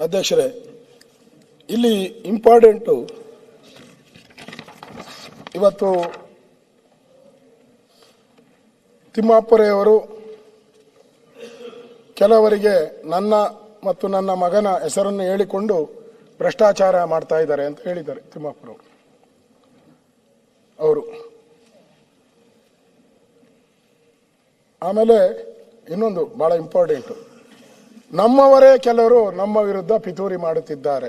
ಅಧ್ಯಕ್ಷರೇ, ಇಲ್ಲಿ ಇಂಪಾರ್ಟೆಂಟು ಇವತ್ತು ತಿಮ್ಮಾಪುರೆಯವರು ಕೆಲವರಿಗೆ ನನ್ನ ಮತ್ತು ನನ್ನ ಮಗನ ಹೆಸರನ್ನು ಹೇಳಿಕೊಂಡು ಭ್ರಷ್ಟಾಚಾರ ಮಾಡ್ತಾ ಇದ್ದಾರೆ ಅಂತ ಹೇಳಿದ್ದಾರೆ ತಿಮ್ಮಾಪುರ ಅವರು. ಆಮೇಲೆ ಇನ್ನೊಂದು ಭಾಳ ಇಂಪಾರ್ಟೆಂಟು. ನಮ್ಮವರೇ ಕೆಲವರು ನಮ್ಮ ವಿರುದ್ಧ ಪಿತೂರಿ ಮಾಡುತ್ತಿದ್ದಾರೆ.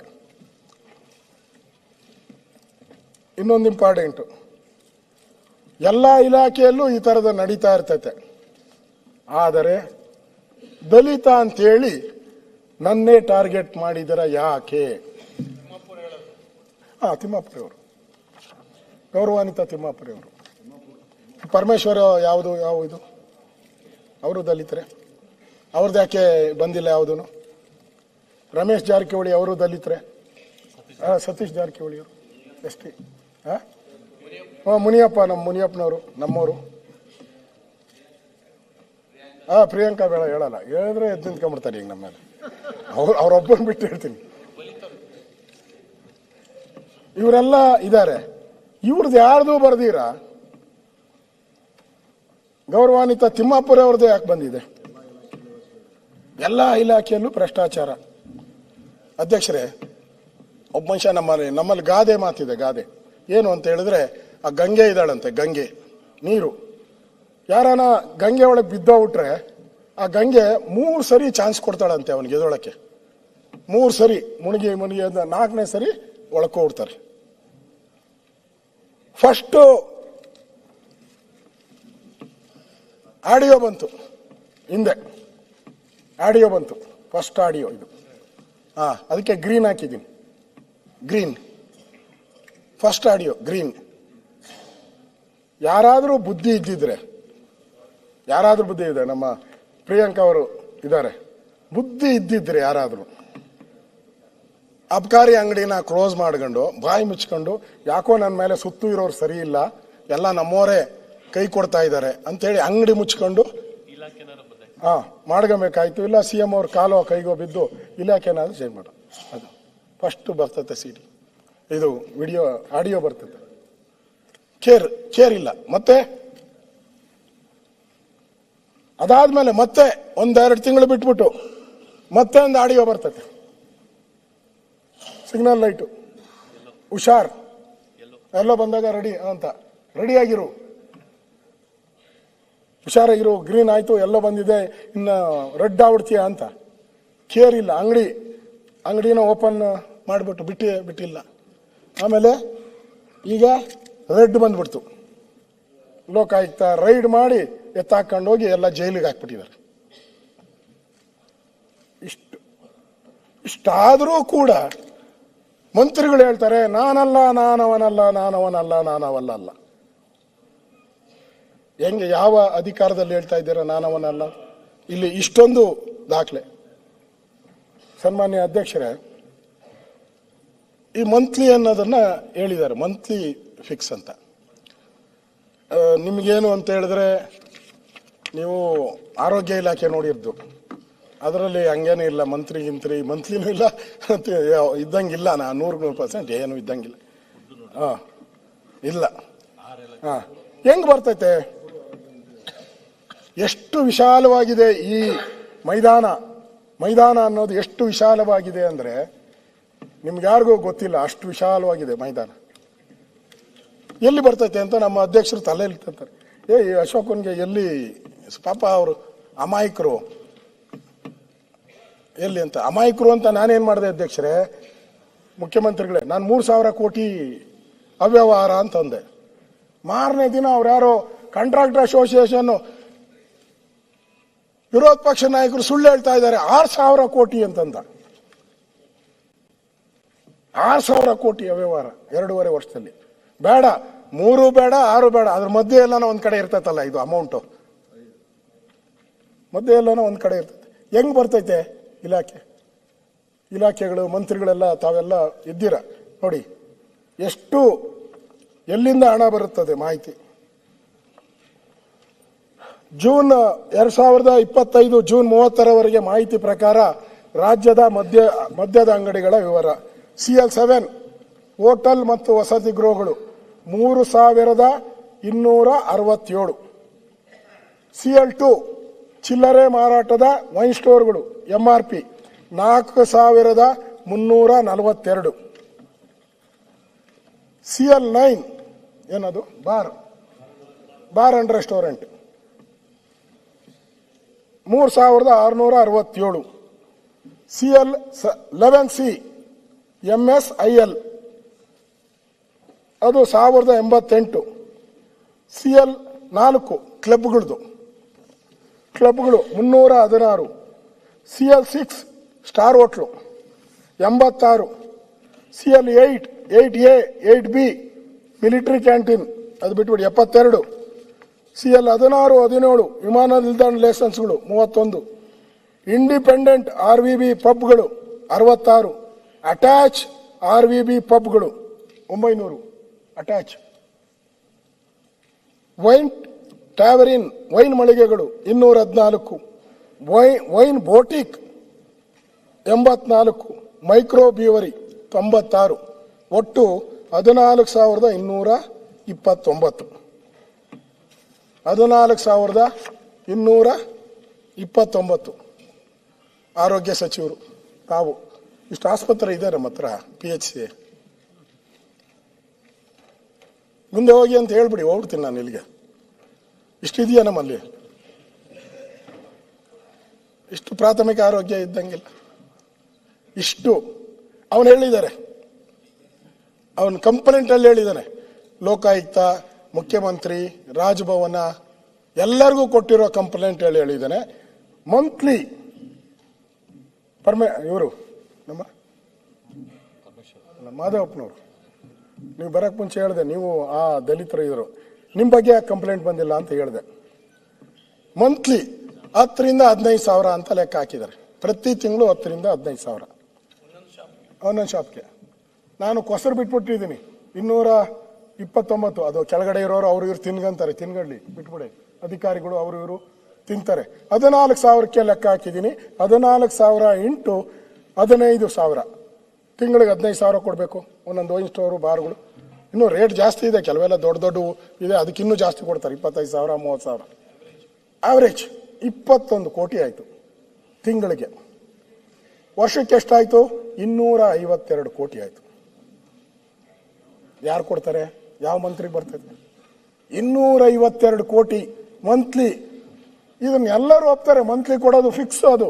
ಇನ್ನೊಂದು ಇಂಪಾರ್ಟೆಂಟು ಎಲ್ಲ ಇಲಾಖೆಯಲ್ಲೂ ಈ ಥರದ ನಡೀತಾ ಇರ್ತೈತೆ. ಆದರೆ ದಲಿತ ಅಂತೇಳಿ ನನ್ನೇ ಟಾರ್ಗೆಟ್ ಮಾಡಿದರ ಯಾಕೆ? ಹಾ ತಿಮ್ಮಾಪುರಿ ಅವರು ಗೌರವಾನ್ವಿತ ತಿಮ್ಮಾಪುರಿ ಅವರು ಪರಮೇಶ್ವರ ಯಾವುದು ಯಾವ ಇದು? ಅವರು ದಲಿತರೇ? ಅವ್ರದ್ದು ಯಾಕೆ ಬಂದಿಲ್ಲ ಯಾವುದೂ ರಮೇಶ್ ಜಾರಕಿಹೊಳಿ ಅವರು ದಲಿತರೆ. ಆ, ಸತೀಶ್ ಜಾರಕಿಹೊಳಿ ಅವರು. ಎಸ್ ಟಿ ಹಾಂ ಮುನಿಯಪ್ಪ ನಮ್ಮ ಮುನಿಯಪ್ಪನವರು ನಮ್ಮವರು. ಹಾಂ ಪ್ರಿಯಾಂಕಾ ಬೇಡ ಹೇಳಲ್ಲ. ಹೇಳಿದ್ರೆ ಎದ್ದು ನಿಂತ್ಕೊಂಡ್ಬಿಡ್ತಾರೆ ಈಗ ನಮ್ಮ ಮೇಲೆ ಅವ್ರು ಅವ್ರೊಬ್ಬನ ಬಿಟ್ಟು ಹೇಳ್ತೀನಿ. ಇವರೆಲ್ಲ ಇದ್ದಾರೆ. ಇವ್ರದ್ದು ಯಾರ್ದು ಬರ್ದೀರಾ? ಗೌರವಾನ್ವಿತ ತಿಮ್ಮಾಪುರ ಅವ್ರದ್ದು ಯಾಕೆ ಬಂದಿದೆ? ಎಲ್ಲ ಇಲಾಖೆಯಲ್ಲೂ ಭ್ರಷ್ಟಾಚಾರ. ಅಧ್ಯಕ್ಷರೇ, ಒಬ್ಬ ಮನುಷ್ಯ ನಮ್ಮಲ್ಲಿ ನಮ್ಮಲ್ಲಿ ಗಾದೆ ಮಾತಿದೆ, ಗಾದೆ. ಏನು ಅಂತ ಹೇಳಿದ್ರೆ, ಆ ಗಂಗೆ ಇದ್ದಾಳಂತೆ, ಗಂಗೆ. ನೀರು. ಯಾರಾನ ಗಂಗೆ ಒಳಗೆ ಬಿದ್ದೋಗ್ಬಿಟ್ರೆ ಆ ಗಂಗೆ ಮೂರು ಸರಿ ಚಾನ್ಸ್ ಕೊಡ್ತಾಳಂತೆ ಅವನಿಗೆ ಎದೊಳಕ್ಕೆ. ಮೂರು ಸರಿ, ಮುಣಿಗೆ ಮುಣಿಗೆ ಅಂತ ನಾಲ್ಕನೇ ಸರಿ ಒಳಕೋಗ್ಬಿಡ್ತಾರೆ ಫಸ್ಟು ಆಡಿಯೋ ಬಂತು, ಹಿಂದೆ. ಆಡಿಯೋ ಬಂತು. ಫಸ್ಟ್ ಆಡಿಯೋ ಇದು. ಹಾ ಅದಕ್ಕೆ ಗ್ರೀನ್ ಹಾಕಿದ್ದೀನಿ. ಗ್ರೀನ್ ಫಸ್ಟ್ ಆಡಿಯೋ ಗ್ರೀನ್ ಯಾರಾದರೂ ಬುದ್ಧಿ ಇದ್ದಿದ್ರೆ, ಯಾರಾದರೂ ಬುದ್ಧಿ ಇದೆ ನಮ್ಮ ಪ್ರಿಯಾಂಕಾ ಅವರು ಇದ್ದಾರೆ. ಬುದ್ಧಿ ಇದ್ದಿದ್ರೆ ಯಾರಾದರೂ, ಅಬ್ಕಾರಿ ಅಂಗಡಿನ ಕ್ಲೋಸ್ ಮಾಡ್ಕೊಂಡು, ಬಾಯಿ ಮುಚ್ಕೊಂಡು, ಯಾಕೋ ನನ್ನ ಮೇಲೆ ಸುತ್ತು ಇರೋರು ಸರಿ ಇಲ್ಲ, ಎಲ್ಲ ನಮ್ಮೋರೇ ಕೈ ಕೊಡ್ತಾ ಇದ್ದಾರೆ ಅಂತೇಳಿ ಅಂಗಡಿ ಮುಚ್ಕೊಂಡು ಹಾ ಮಾಡ್ಕೊಬೇಕಾಯ್ತು. ಇಲ್ಲ ಸಿ ಎಂ ಅವ್ರ ಕಾಲೋ ಕೈಗೋ ಬಿದ್ದು ಇಲಾಖೆನಾದ್ರೂ ಚೇಂಜ್ ಮಾಡು. ಅದು. ಫಸ್ಟ್ ಬರ್ತತೆ ಸಿಡಿ ಇದು ವಿಡಿಯೋ ಆಡಿಯೋ ಬರ್ತದೆ ಚೇರ್ ಚೇರ್ ಇಲ್ಲ. ಮತ್ತೆ? ಅದಾದ್ಮೇಲೆ ಮತ್ತೆ ಒಂದೆರಡು ತಿಂಗಳು ಬಿಟ್ಬಿಟ್ಟು ಮತ್ತೆ ಒಂದು ಆಡಿಯೋ ಬರ್ತದೆ ಸಿಗ್ನಲ್ ಲೈಟು ಹುಷಾರ್. ಎಲ್ಲೋ. ಬಂದಾಗ ರೆಡಿ ಅಂತ. ರೆಡಿ ಆಗಿರು. ಹುಷಾರಾಗಿರು ಗ್ರೀನ್ ಆಯಿತು, ಎಲ್ಲ ಬಂದಿದೆ, ಇನ್ನು ರೆಡ್ ಆಗ್ಬಿಡ್ತೀಯ ಅಂತ. ಕೇರ್ ಇಲ್ಲ ಅಂಗಡಿ, ಅಂಗಡಿನ ಓಪನ್ ಮಾಡಿಬಿಟ್ಟು ಬಿಟ್ಟು ಬಿಟ್ಟಿಲ್ಲ. ಆಮೇಲೆ ಈಗ ರೆಡ್ ಬಂದ್ಬಿಡ್ತು. ಲೋಕಾಯುಕ್ತ ರೈಡ್ ಮಾಡಿ ಎತ್ತಾಕೊಂಡು ಹೋಗಿ ಎಲ್ಲ ಜೈಲಿಗೆ ಹಾಕ್ಬಿಟ್ಟಿದ್ದಾರೆ. ಇಷ್ಟು, ಇಷ್ಟಾದರೂ ಕೂಡ ಮಂತ್ರಿಗಳು ಹೇಳ್ತಾರೆ, ನಾನಲ್ಲ, ನಾನವನಲ್ಲ ನಾನವನಲ್ಲ ನಾನವಲ್ಲ ಅಲ್ಲ ಹೆಂಗೆ ಯಾವ ಅಧಿಕಾರದಲ್ಲಿ ಹೇಳ್ತಾ ಇದ್ದೀರಾ ನಾನವನಲ್ಲ ಇಲ್ಲಿ ಇಷ್ಟೊಂದು ದಾಖಲೆ. ಸನ್ಮಾನ್ಯ ಅಧ್ಯಕ್ಷರೇ, ಈ ಮಂತ್ಲಿ ಅನ್ನೋದನ್ನ ಹೇಳಿದ್ದಾರೆ. ಮಂತ್ಲಿ ಫಿಕ್ಸ್ ಅಂತ. ನಿಮಗೇನು ಅಂತ ಹೇಳಿದ್ರೆ, ನೀವು ಆರೋಗ್ಯ ಇಲಾಖೆ ನೋಡಿರ್ದು ಅದರಲ್ಲಿ ಹಂಗೇನು ಇಲ್ಲ, ಮಂತ್ರಿ ಗಿಂತ್ರಿ, ಮಂತ್ಲಿನೂ ಇಲ್ಲ ಇದ್ದಂಗಿಲ್ಲ ನಾ, ನೂರು ನೂರು ಪರ್ಸೆಂಟ್ ಏನು ಇದ್ದಂಗಿಲ್ಲ. ಹಾಂ ಇಲ್ಲ. ಹಾಂ ಹೆಂಗೆ ಬರ್ತೈತೆ? ಎಷ್ಟು ವಿಶಾಲವಾಗಿದೆ ಈ ಮೈದಾನ ಮೈದಾನ ಅನ್ನೋದು ಎಷ್ಟು ವಿಶಾಲವಾಗಿದೆ ಅಂದರೆ ನಿಮ್ಗೆ ಯಾರಿಗೂ ಗೊತ್ತಿಲ್ಲ ಅಷ್ಟು ವಿಶಾಲವಾಗಿದೆ ಮೈದಾನ. ಎಲ್ಲಿ ಬರ್ತೈತೆ ಅಂತ ನಮ್ಮ ಅಧ್ಯಕ್ಷರು ತಲೆ ತಂತಾರೆ ಏ ಅಶೋಕನ್ಗೆ ಎಲ್ಲಿ ಪಾಪ ಅವರು ಅಮಾಯಕರು. ಎಲ್ಲಿ ಅಂತ ಅಮಾಯಕರು ಅಂತ ನಾನೇನು ಮಾಡಿದೆ ಅಧ್ಯಕ್ಷರೇ? ಮುಖ್ಯಮಂತ್ರಿಗಳೇ, ನಾನು ಮೂರು ಸಾವಿರ ಕೋಟಿ ಅವ್ಯವಹಾರ ಅಂತಂದೆ ಮಾರನೇ ದಿನ ಅವ್ರು ಯಾರೋ ಕಾಂಟ್ರಾಕ್ಟರ್ ಅಸೋಸಿಯೇಷನ್ ವಿರೋಧ ಪಕ್ಷ ನಾಯಕರು ಸುಳ್ಳು ಹೇಳ್ತಾ ಇದ್ದಾರೆ. ಆರು ಸಾವಿರ ಕೋಟಿ ಅಂತಂದ. ಆರು ಸಾವಿರ ಕೋಟಿ ಅವ್ಯವಹಾರ ಎರಡೂವರೆ ವರ್ಷದಲ್ಲಿ. ಬೇಡ, ಮೂರು ಬೇಡ, ಆರು ಬೇಡ. ಅದ್ರ ಮಧ್ಯೆ ಎಲ್ಲಾನ ಒಂದ್ ಕಡೆ ಇರ್ತೈತಲ್ಲ ಇದು ಅಮೌಂಟು ಮಧ್ಯೆ ಎಲ್ಲಾನ ಒಂದ್ ಕಡೆ ಇರ್ತೈತೆ. ಹೆಂಗ್ ಬರ್ತೈತೆ? ಇಲಾಖೆ. ಇಲಾಖೆಗಳು, ಮಂತ್ರಿಗಳೆಲ್ಲ ತಾವೆಲ್ಲ ಇದ್ದೀರ? ನೋಡಿ, ಎಷ್ಟು, ಎಲ್ಲಿಂದ ಹಣ ಬರುತ್ತದೆ ಮಾಹಿತಿ? ಜೂನ್ ಎರಡ್ ಸಾವಿರದ ಇಪ್ಪತ್ತೈದು, ಜೂನ್ ಮೂವತ್ತರವರೆಗೆ ಮಾಹಿತಿ ಪ್ರಕಾರ ರಾಜ್ಯದ ಮದ್ಯ ಮದ್ಯದ ಅಂಗಡಿಗಳ ವಿವರ. ಸಿ ಎಲ್ ಸೆವೆನ್, ಹೋಟೆಲ್ ಮತ್ತು ವಸತಿ ಗೃಹಗಳು ಮೂರು ಸಾವಿರದ ಇನ್ನೂರ ಅರವತ್ತೇಳು. ಸಿ ಎಲ್ ಟು, ಚಿಲ್ಲರೆ ಮಾರಾಟದ ವೈನ್ ಸ್ಟೋರ್ಗಳು ಎಂಆರ್ ಪಿ, ನಾಲ್ಕು ಸಾವಿರದ ಮುನ್ನೂರ ನಲವತ್ತೆರಡು. ಸಿ ಎಲ್ ನೈನ್, ಏನದು? ಬಾರ್. Bar and restaurant. ಮೂರು ಸಾವಿರದ ಆರುನೂರ ಅರವತ್ತೇಳು. C L eleven C M S I L ಅದು ಸಾವಿರದ ಎಂಬತ್ತೆಂಟು. ಸಿ ಎಲ್ ನಾಲ್ಕು ಕ್ಲಬ್ಗಳದು. ಕ್ಲಬ್ಗಳು ಮುನ್ನೂರ ಹದಿನಾರು. C L six star hotel ಎಂಬತ್ತಾರು. C L eight eight A eight B military canteen ಅದು ಬಿಟ್ಬಿಡಿ ಎಪ್ಪತ್ತೆರಡು. ಸಿ ಎಲ್ ಹದಿನಾರು, ಹದಿನೇಳು ವಿಮಾನ ನಿಲ್ದಾಣ ಲೈಸೆನ್ಸ್ಗಳು, ಮೂವತ್ತೊಂದು. ಇಂಡಿಪೆಂಡೆಂಟ್ ಆರ್ ವಿ ಬಿ ಪಬ್ಗಳು, ಅರವತ್ತಾರು. ಅಟ್ಯಾಚ್ ಆರ್ ವಿ ಬಿ ಪಬ್ಗಳು, ಒಂಬೈನೂರು. ಅಟ್ಯಾಚ್. ವೈನ್ ಟ್ಯಾವರಿನ್, ವೈನ್ ಮಳಿಗೆಗಳು ಇನ್ನೂರ ಹದಿನಾಲ್ಕು ವೈ, ವೈನ್ ಬೋಟಿಕ್, ಎಂಬತ್ನಾಲ್ಕು. ಮೈಕ್ರೋ ಬ್ಯೂವರಿ, ತೊಂಬತ್ತಾರು. ಒಟ್ಟು ಹದಿನಾಲ್ಕು ಸಾವಿರದ ಇನ್ನೂರ ಇಪ್ಪತ್ತೊಂಬತ್ತು. ಹದಿನಾಲ್ಕು ಸಾವಿರದ ಇನ್ನೂರ ಇಪ್ಪತ್ತೊಂಬತ್ತು. ಆರೋಗ್ಯ ಸಚಿವರು, ತಾವು ಇಷ್ಟು ಆಸ್ಪತ್ರೆ ಇದೆ ನಮ್ಮ ಹತ್ರ ಪಿ ಎಚ್ ಸಿ ಮುಂದೆ ಹೋಗಿ ಅಂತ ಹೇಳ್ಬಿಡಿ, ಹೋಗ್ಬಿಡ್ತೀನಿ ನಾನು ಇಲ್ಲಿಗೆ. ಇಷ್ಟಿದೆಯಾ ನಮ್ಮಲ್ಲಿ? ಇಷ್ಟು ಪ್ರಾಥಮಿಕ ಆರೋಗ್ಯ ಇದ್ದಂಗಿಲ್ಲ. ಇಷ್ಟು, ಅವನು ಹೇಳಿದ್ದಾರೆ. ಅವನು ಕಂಪ್ಲೇಂಟ್ ಅಲ್ಲಿ ಹೇಳಿದ್ದಾನೆ. ಲೋಕಾಯುಕ್ತ ಮುಖ್ಯಮಂತ್ರಿ ರಾಜಭವನ ಎಲ್ಲರಿಗೂ ಕೊಟ್ಟಿರೋ ಕಂಪ್ಲೇಂಟ್ ಹೇಳಿ ಹೇಳಿದ್ದಾನೆ. ಮಂತ್ಲಿ ಪರ್ಮೆ ಇವರು ನಮ್ಮ ಮಾಧವಪ್ಪನವರು. ನೀವು ಬರೋಕ್ ಮುಂಚೆ ಹೇಳಿದೆ ನೀವು ಆ ದಲಿತರು ಇದ್ರು. ನಿಮ್ಮ ಬಗ್ಗೆ ಕಂಪ್ಲೇಂಟ್ ಬಂದಿಲ್ಲ ಅಂತ ಹೇಳಿದೆ. ಮಂತ್ಲಿ ಹತ್ತರಿಂದ ಹದಿನೈದು ಸಾವಿರ ಅಂತ ಲೆಕ್ಕ ಹಾಕಿದ್ದಾರೆ. ಪ್ರತಿ ತಿಂಗಳು ಹತ್ತರಿಂದ ಹದಿನೈದು ಸಾವಿರ. ಒಂದೊಂದು ಶಾಪ್ಗೆ. ನಾನು ಕೊಸರು ಬಿಟ್ಬಿಟ್ಟಿದ್ದೀನಿ. ಇನ್ನೂರ ಇಪ್ಪತ್ತೊಂಬತ್ತು, ಅದು ಕೆಳಗಡೆ ಇರೋರು ಅವರು ಇವ್ರು ತಿನ್ಗಂತಾರೆ ತಿನ್ಗಡ್ಲಿ ಬಿಟ್ಬಿಡಿ. ಅಧಿಕಾರಿಗಳು ಅವರು ಇವರು ತಿಂತಾರೆ. ಹದಿನಾಲ್ಕು ಸಾವಿರಕ್ಕೆ ಲೆಕ್ಕ ಹಾಕಿದ್ದೀನಿ. ಹದಿನಾಲ್ಕು ಸಾವಿರ ಇಂಟು ಹದಿನೈದು ಸಾವಿರ. ತಿಂಗಳಿಗೆ ಹದಿನೈದು ಸಾವಿರ ಕೊಡಬೇಕು. ಒಂದೊಂದು ವೈನ್ ಸ್ಟೋರು, ಬಾರ್ಗಳು. ಇನ್ನೂ ರೇಟ್ ಜಾಸ್ತಿ ಇದೆ. ಕೆಲವೆಲ್ಲ ದೊಡ್ಡ ದೊಡ್ಡ ಇದೆ. ಅದಕ್ಕಿನ್ನೂ ಜಾಸ್ತಿ ಕೊಡ್ತಾರೆ. ಇಪ್ಪತ್ತೈದು ಸಾವಿರ, ಮೂವತ್ತು ಸಾವಿರ. ಆವ್ರೇಜ್ ಇಪ್ಪತ್ತೊಂದು ಕೋಟಿ ಆಯಿತು ತಿಂಗಳಿಗೆ. ವರ್ಷಕ್ಕೆ ಎಷ್ಟಾಯಿತು? ಇನ್ನೂರ ಐವತ್ತೆರಡು ಕೋಟಿ ಆಯಿತು. ಯಾರು ಕೊಡ್ತಾರೆ? ಯಾವ ಮಂತ್ರಿಗೆ ಇನ್ನೂರ ಐವತ್ತೆರಡು ಕೋಟಿ ಮಂತ್ಲಿ. ಇದನ್ನ ಎಲ್ಲರೂ ಒಪ್ತಾರೆ, ಮಂತ್ಲಿ ಕೊಡೋದು ಫಿಕ್ಸ್ ಅದು.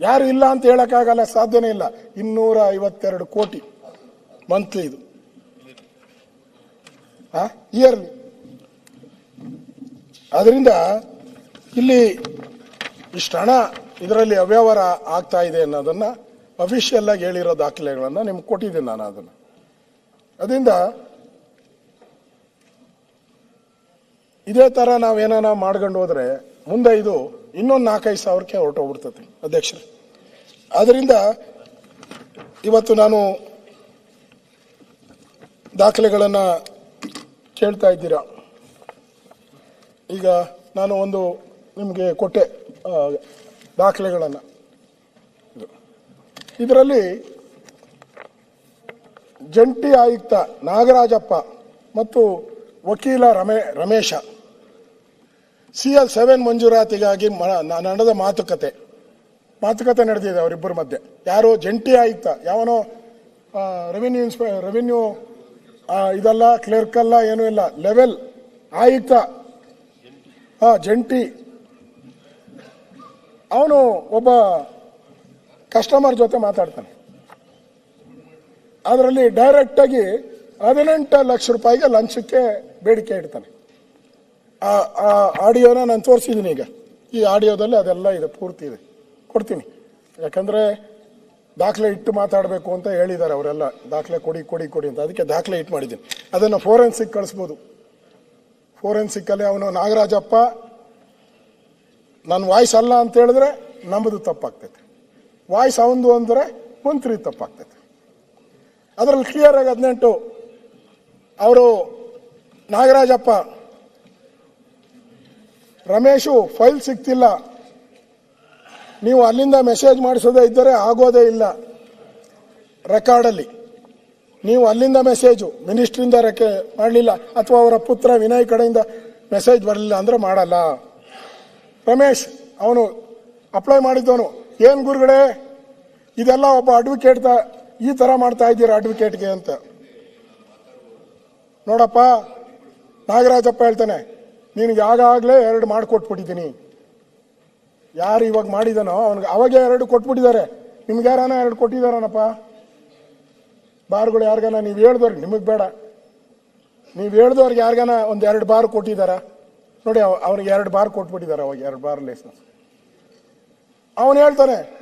ಯಾರು ಇಲ್ಲ ಅಂತ ಹೇಳಕ್ಕಾಗಲ್ಲ, ಸಾಧ್ಯನೇ ಇಲ್ಲ. ಇನ್ನೂರ ಐವತ್ತೆರಡು ಕೋಟಿ ಮಂತ್ಲಿ ಇದು. ಇಯರ್ಲಿ ಅದರಿಂದ ಇಲ್ಲಿ ಇಷ್ಟು ಹಣ ಇದರಲ್ಲಿ ಅವ್ಯವಹಾರ ಆಗ್ತಾ ಇದೆ ಅನ್ನೋದನ್ನ ಅಫಿಷಿಯಲ್ ಆಗಿ ಹೇಳಿರೋ ದಾಖಲೆಗಳನ್ನ ನಿಮ್ಗೆ ಕೊಟ್ಟಿದ್ದೀನಿ ನಾನು ಅದನ್ನ. ಅದರಿಂದ ಇದೇ ತರ ಏನಾರ ಮಾಡ್ಕೊಂಡು ಹೋದ್ರೆ ಮುಂದೆ ಇದು ಇನ್ನೊಂದು ನಾಲ್ಕೈದು ಸಾವಿರಕ್ಕೆ ಹೊರಟೋಗ್ಬಿಡ್ತದೆ, ಅಧ್ಯಕ್ಷರೇ. ಅದರಿಂದ ಇವತ್ತು ನಾನು ದಾಖಲೆಗಳನ್ನು ಕೇಳ್ತಾ ಇದ್ದೀರಾ? ಈಗ ನಾನು ಒಂದು ನಿಮಗೆ ಕೊಟ್ಟೆ ದಾಖಲೆಗಳನ್ನು. ಇದರಲ್ಲಿ ಜಂಟಿ ಆಯುಕ್ತ ನಾಗರಾಜಪ್ಪ ಮತ್ತು ವಕೀಲ ರಮೇ, ರಮೇಶ ಸಿ ಎಲ್ ಸೆವೆನ್ ಮಂಜೂರಾತಿಗಾಗಿ ನಡೆದ ಮಾತುಕತೆ. ಮಾತುಕತೆ ನಡೆದಿದೆ ಅವರಿಬ್ಬರ ಮಧ್ಯೆ. ಯಾರು ಜಂಟಿ ಆಯುಕ್ತ, ಯಾವನೋ ರೆವಿನ್ಯೂ ಇನ್ಸ್ಪೆ ರೆವಿನ್ಯೂ ಇದಲ್ಲ ಕ್ಲರ್ಕ್ ಅಲ್ಲ, ಏನೂ ಇಲ್ಲ. ಲೆವೆಲ್ ಆಯುಕ್ತ ಹಾ ಜಂಟಿ. ಅವನು ಒಬ್ಬ ಕಸ್ಟಮರ್ ಜೊತೆ ಮಾತಾಡ್ತಾನೆ. ಅದರಲ್ಲಿ ಡೈರೆಕ್ಟಾಗಿ ಹದಿನೆಂಟು ಲಕ್ಷ ರೂಪಾಯಿಗೆ ಲಂಚಕ್ಕೆ ಬೇಡಿಕೆ ಇಡ್ತಾನೆ. ಆ ಆ ಆಡಿಯೋನ ನಾನು ತೋರಿಸಿದ್ದೀನಿ ಈಗ. ಈ ಆಡಿಯೋದಲ್ಲಿ ಅದೆಲ್ಲ ಇದೆ, ಪೂರ್ತಿ ಇದೆ. ಕೊಡ್ತೀನಿ. ಯಾಕಂದರೆ ದಾಖಲೆ ಇಟ್ಟು ಮಾತಾಡಬೇಕು ಅಂತ ಹೇಳಿದ್ದಾರೆ ಅವರೆಲ್ಲ. ದಾಖಲೆ ಕೊಡಿ ಕೊಡಿ ಕೊಡಿ ಅಂತ. ಅದಕ್ಕೆ ದಾಖಲೆ ಇಟ್ಟು ಮಾಡಿದ್ದೀನಿ. ಅದನ್ನು ಫೋರೆನ್ಸಿಕ್ ಕಳಿಸ್ಬೋದು. ಫೋರೆನ್ಸಿಕ್ಕಲ್ಲಿ ಅವನು, ನಾಗರಾಜಪ್ಪ ನನ್ನ ವಾಯ್ಸ್ ಅಲ್ಲ ಅಂತ ಹೇಳಿದ್ರೆ ನಮ್ಮದು ತಪ್ಪಾಗ್ತೈತೆ. ವಾಯ್ಸ್ ಅವನದು ಅಂದರೆ ಮಂತ್ರಿ ತಪ್ಪಾಗ್ತೈತೆ. ಅದರಲ್ಲಿ ಕ್ಲಿಯರ್ ಆಗಿ ಹದಿನೆಂಟು. ಅವರು ನಾಗರಾಜಪ್ಪ ರಮೇಶು ಫೈಲ್ ಸಿಕ್ತಿಲ್ಲ ನೀವು ಅಲ್ಲಿಂದ ಮೆಸೇಜ್ ಮಾಡಿಸೋದೇ ಇದ್ದರೆ ಆಗೋದೇ ಇಲ್ಲ. ರೆಕಾರ್ಡಲ್ಲಿ. ನೀವು ಅಲ್ಲಿಂದ ಮೆಸೇಜು, ಮಿನಿಸ್ಟ್ರಿಂದ ರೆಕೆ, ಮಾಡಲಿಲ್ಲ, ಅಥವಾ ಅವರ ಪುತ್ರ ವಿನಯ್ ಕಡೆಯಿಂದ ಮೆಸೇಜ್ ಬರಲಿಲ್ಲ ಅಂದರೆ ಮಾಡಲ್ಲ. ರಮೇಶ್, ಅವನು ಅಪ್ಲೈ ಮಾಡಿದ್ದವನು. ಏನು ಗುರುಗಳೇ, ಇದೆಲ್ಲ ಒಬ್ಬ ಅಡ್ವೊಕೇಟ್ ಈ ಥರ ಮಾಡ್ತಾ ಇದ್ದೀರಾ ಅಡ್ವೊಕೇಟ್ಗೆ ಅಂತ. ನೋಡಪ್ಪ, ನಾಗರಾಜಪ್ಪ ಹೇಳ್ತಾನೆ ನಿನಗೆ ಆಗಾಗಲೇ ಎರಡು ಮಾಡಿಕೊಟ್ಬಿಟ್ಟಿದ್ದೀನಿ. ಯಾರು ಇವಾಗ ಮಾಡಿದಾನೋ ಅವನಿಗೆ ಅವಾಗೇ ಎರಡು ಕೊಟ್ಬಿಟ್ಟಿದ್ದಾರೆ. ನಿಮ್ಗೆ ಯಾರಾನ ಎರಡು ಕೊಟ್ಟಿದಾರನಪ್ಪ ಬಾರ್ಗಳು ಯಾರಿಗಾನ ನೀವು ಹೇಳ್ದವ್ರಿಗೆ ನಿಮಗೆ ಬೇಡ. ನೀವು ಹೇಳ್ದವ್ರಿಗೆ ಯಾರಿಗಾನ ಒಂದು ಎರಡು ಬಾರ್ ಕೊಟ್ಟಿದ್ದಾರ? ನೋಡಿ, ಅವ- ಅವ್ನಿಗೆ ಎರಡು ಬಾರ್ ಕೊಟ್ಬಿಟ್ಟಿದ್ದಾರೆ ಅವಾಗ, ಎರಡು ಬಾರ್ ಲೈಸೆನ್ಸ್ ಅವನು ಹೇಳ್ತಾನೆ,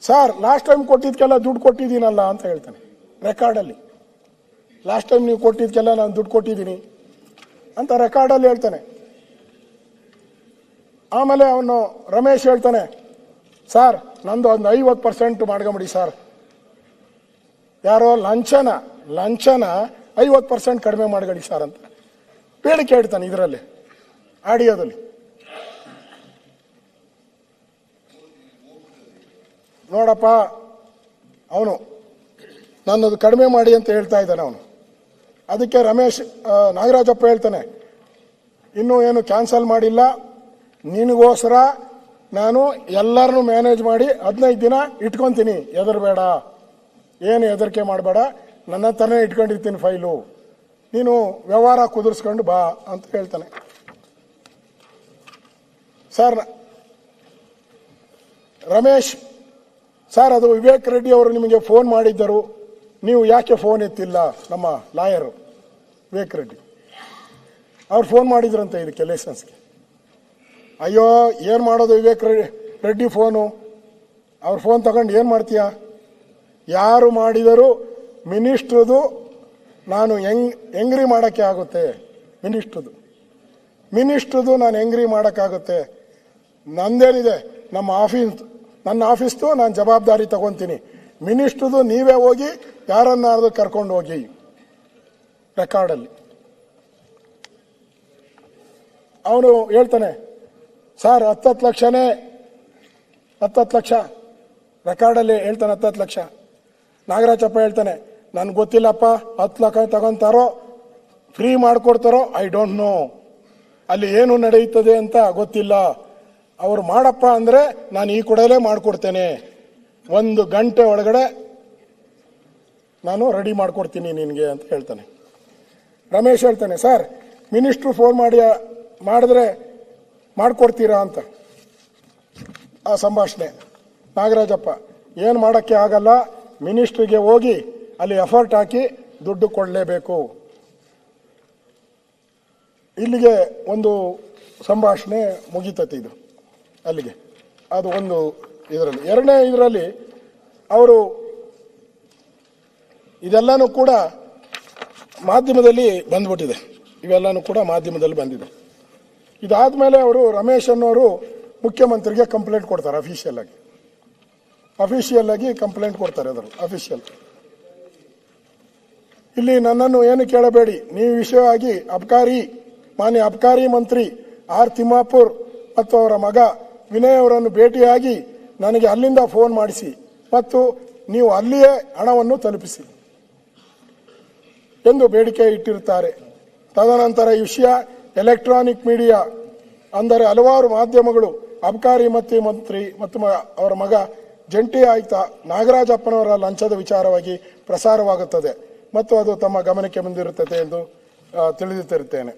ಸರ್ ಲಾಸ್ಟ್ ಟೈಮ್ ಕೊಟ್ಟಿದ್ಕೆಲ್ಲ ದುಡ್ಡು ಕೊಟ್ಟಿದ್ದೀನಲ್ಲ ಅಂತ ಹೇಳ್ತಾನೆ ರೆಕಾರ್ಡಲ್ಲಿ ಲಾಸ್ಟ್ ಟೈಮ್ ನೀವು ಕೊಟ್ಟಿದ್ಕೆಲ್ಲ ನಾನು ದುಡ್ಡು ಕೊಟ್ಟಿದ್ದೀನಿ ಅಂತ ರೆಕಾರ್ಡಲ್ಲಿ ಹೇಳ್ತಾನೆ. ಆಮೇಲೆ ಅವನು ರಮೇಶ್ ಹೇಳ್ತಾನೆ, ಸರ್, ನಂದು ಒಂದು ಐವತ್ತು ಪರ್ಸೆಂಟ್ ಮಾಡ್ಕೊಂಬಿಡಿ ಸರ್. ಯಾರೋ ಲಂಚನ ಲಂಚನ ಐವತ್ತು ಪರ್ಸೆಂಟ್ ಕಡಿಮೆ ಮಾಡ್ಕೊಳ್ಳಿ ಸರ್ ಅಂತ. ಬೇಡಿಕೆ ಹೇಳ್ತಾನೆ ಇದರಲ್ಲಿ, ಆಡಿಯೋದಲ್ಲಿ. ನೋಡಪ್ಪ, ಅವನು ನನ್ನದು ಕಡಿಮೆ ಮಾಡಿ ಅಂತ ಹೇಳ್ತಾ ಇದ್ದಾನೆ ಅವನು. ಅದಕ್ಕೆ ರಮೇಶ್ ನಾಗರಾಜಪ್ಪ ಹೇಳ್ತಾನೆ, ಇನ್ನೂ ಏನು ಕ್ಯಾನ್ಸಲ್ ಮಾಡಿಲ್ಲ ನಿನಗೋಸ್ಕರ ನಾನು ಎಲ್ಲರನ್ನೂ ಮ್ಯಾನೇಜ್ ಮಾಡಿ ಹದಿನೈದು ದಿನ ಇಟ್ಕೊತೀನಿ. ಹೆದರ್ಬೇಡ ಏನು ಹೆದರಿಕೆ ಮಾಡಬೇಡ. ನನ್ನ ಹತ್ರನೇ ಇಟ್ಕೊಂಡಿರ್ತೀನಿ ಫೈಲು. ನೀನು ವ್ಯವಹಾರ ಕುದುರಿಸ್ಕೊಂಡು ಬಾ ಅಂತ ಹೇಳ್ತಾನೆ. ಸರ್, ರಮೇಶ್, ಸರ್, ಅದು ವಿವೇಕ್ ರೆಡ್ಡಿ ಅವರು ನಿಮಗೆ ಫೋನ್ ಮಾಡಿದ್ದರು. ನೀವು ಯಾಕೆ ಫೋನ್ ಎತ್ತಿಲ್ಲ? ನಮ್ಮ ಲಾಯರು ವಿವೇಕ್ ರೆಡ್ಡಿ. ಅವ್ರು ಫೋನ್ ಮಾಡಿದ್ರಂತೆ ಇದಕ್ಕೆ ಲೈಸೆನ್ಸ್ಗೆ ಅಯ್ಯೋ, ಏನು ಮಾಡೋದು ವಿವೇಕ್ ರೆಡ್ಡಿ ಫೋನು? ಅವ್ರ ಫೋನ್ ತಗೊಂಡು ಏನು ಮಾಡ್ತೀಯ? ಯಾರು ಮಾಡಿದರೂ ಮಿನಿಸ್ಟ್ರದು ನಾನು ಹೆಂಗ್ ಎಂಗ್ರಿ ಮಾಡೋಕ್ಕೆ ಆಗುತ್ತೆ? ಮಿನಿಸ್ಟ್ರದು. ಮಿನಿಸ್ಟ್ರದು ನಾನು ಎಂಗ್ರಿ ಮಾಡೋಕ್ಕಾಗುತ್ತೆ ನಂದೇನಿದೆ? ನಮ್ಮ ಆಫೀಸ್, ನನ್ನ ಆಫೀಸ್ದು ನಾನು ಜವಾಬ್ದಾರಿ ತಗೊಂತೀನಿ. ಮಿನಿಸ್ಟ್ರದು ನೀವೇ ಹೋಗಿ, ಯಾರನ್ನಾದ್ರೂ ಕರ್ಕೊಂಡು ಹೋಗಿ. ರೆಕಾರ್ಡಲ್ಲಿ. ಅವನು ಹೇಳ್ತಾನೆ ಸರ್ ಹತ್ತತ್ತು ಲಕ್ಷನೇ, ಹತ್ತತ್ತು ಲಕ್ಷ. ರೆಕಾರ್ಡಲ್ಲಿ ಹೇಳ್ತಾನೆ ಹತ್ತತ್ತು ಲಕ್ಷ. ನಾಗರಾಜಪ್ಪ ಹೇಳ್ತಾನೆ, ನನ್ಗೆ ಗೊತ್ತಿಲ್ಲಪ್ಪ, ಹತ್ತು ಲಕ್ಷ ತಗೊಂತಾರೋ ಫ್ರೀ ಮಾಡಿಕೊಡ್ತಾರೋ ಐ ಡೋಂಟ್ ನೋ ಅಲ್ಲಿ ಏನು ನಡೆಯುತ್ತದೆ ಅಂತ ಗೊತ್ತಿಲ್ಲ. ಅವ್ರು ಮಾಡಪ್ಪ ಅಂದರೆ ನಾನು ಈ ಕೂಡಲೇ ಮಾಡಿಕೊಡ್ತೇನೆ. ಒಂದು ಗಂಟೆ ಒಳಗಡೆ ನಾನು ರೆಡಿ ಮಾಡಿಕೊಡ್ತೀನಿ ನಿನಗೆ ಅಂತ ಹೇಳ್ತಾನೆ. ರಮೇಶ್ ಹೇಳ್ತಾನೆ, ಸರ್ ಮಿನಿಸ್ಟ್ರು ಫೋನ್ ಮಾಡಿ, ಮಾಡಿದ್ರೆ ಮಾಡಿಕೊಡ್ತೀರಾ ಅಂತ. ಆ ಸಂಭಾಷಣೆ. ನಾಗರಾಜಪ್ಪ, ಏನು ಮಾಡೋಕ್ಕೆ ಆಗಲ್ಲ, ಮಿನಿಸ್ಟ್ರಿಗೆ ಹೋಗಿ ಅಲ್ಲಿ ಎಫರ್ಟ್ ಹಾಕಿ ದುಡ್ಡು ಕೊಡಲೇಬೇಕು. ಇಲ್ಲಿಗೆ ಒಂದು ಸಂಭಾಷಣೆ ಮುಗಿತತಿ ಇದು, ಅಲ್ಲಿಗೆ. ಅದು ಒಂದು ಇದರಲ್ಲಿ. ಎರಡನೇ ಇದರಲ್ಲಿ ಅವರು ಇದೆಲ್ಲನೂ ಕೂಡ ಮಾಧ್ಯಮದಲ್ಲಿ ಬಂದ್ಬಿಟ್ಟಿದೆ. ಇವೆಲ್ಲನೂ ಕೂಡ ಮಾಧ್ಯಮದಲ್ಲಿ ಬಂದಿದೆ. ಇದಾದ್ಮೇಲೆ ಅವರು ರಮೇಶ್ ಅನ್ನೋರು ಮುಖ್ಯಮಂತ್ರಿಗೆ ಕಂಪ್ಲೇಂಟ್ ಕೊಡ್ತಾರೆ ಅಫಿಷಿಯಲ್ ಆಗಿ. ಅಫಿಷಿಯಲ್ ಆಗಿ ಕಂಪ್ಲೇಂಟ್ ಕೊಡ್ತಾರೆ ಅದರ ಅಫಿಷಿಯಲ್ ಇಲ್ಲಿ ನನ್ನನ್ನು ಏನು ಕೇಳಬೇಡಿ, ನೀವು ವಿಷಯವಾಗಿ ಅಬ್ಕಾರಿ, ಮಾನ್ಯ ಅಬ್ಕಾರಿ ಮಂತ್ರಿ ಆರ್ ತಿಮ್ಮಾಪುರ್ ಮತ್ತು ಅವರ ಮಗ ವಿನಯ್ ಅವರನ್ನು ಭೇಟಿಯಾಗಿ ನನಗೆ ಅಲ್ಲಿಂದ ಫೋನ್ ಮಾಡಿಸಿ ಮತ್ತು ನೀವು ಅಲ್ಲಿಯೇ ಹಣವನ್ನು ತಲುಪಿಸಿ ಎಂದು ಬೇಡಿಕೆ ಇಟ್ಟಿರುತ್ತಾರೆ. ತದನಂತರ ಈ ವಿಷಯ ಎಲೆಕ್ಟ್ರಾನಿಕ್ ಮೀಡಿಯಾ ಅಂದರೆ ಹಲವಾರು ಮಾಧ್ಯಮಗಳು, ಅಬಕಾರಿ ಮತ್ತು ಮಂತ್ರಿ ಮತ್ತು ಅವರ ಮಗ ಜಂಟಿ ಆಯುಕ್ತ ನಾಗರಾಜಪ್ಪನವರ ಲಂಚದ ವಿಚಾರವಾಗಿ ಪ್ರಸಾರವಾಗುತ್ತದೆ. ಮತ್ತು ಅದು ತಮ್ಮ ಗಮನಕ್ಕೆ ಬಂದಿರುತ್ತದೆ ಎಂದು ತಿಳಿದುತ್ತಿರುತ್ತೇನೆ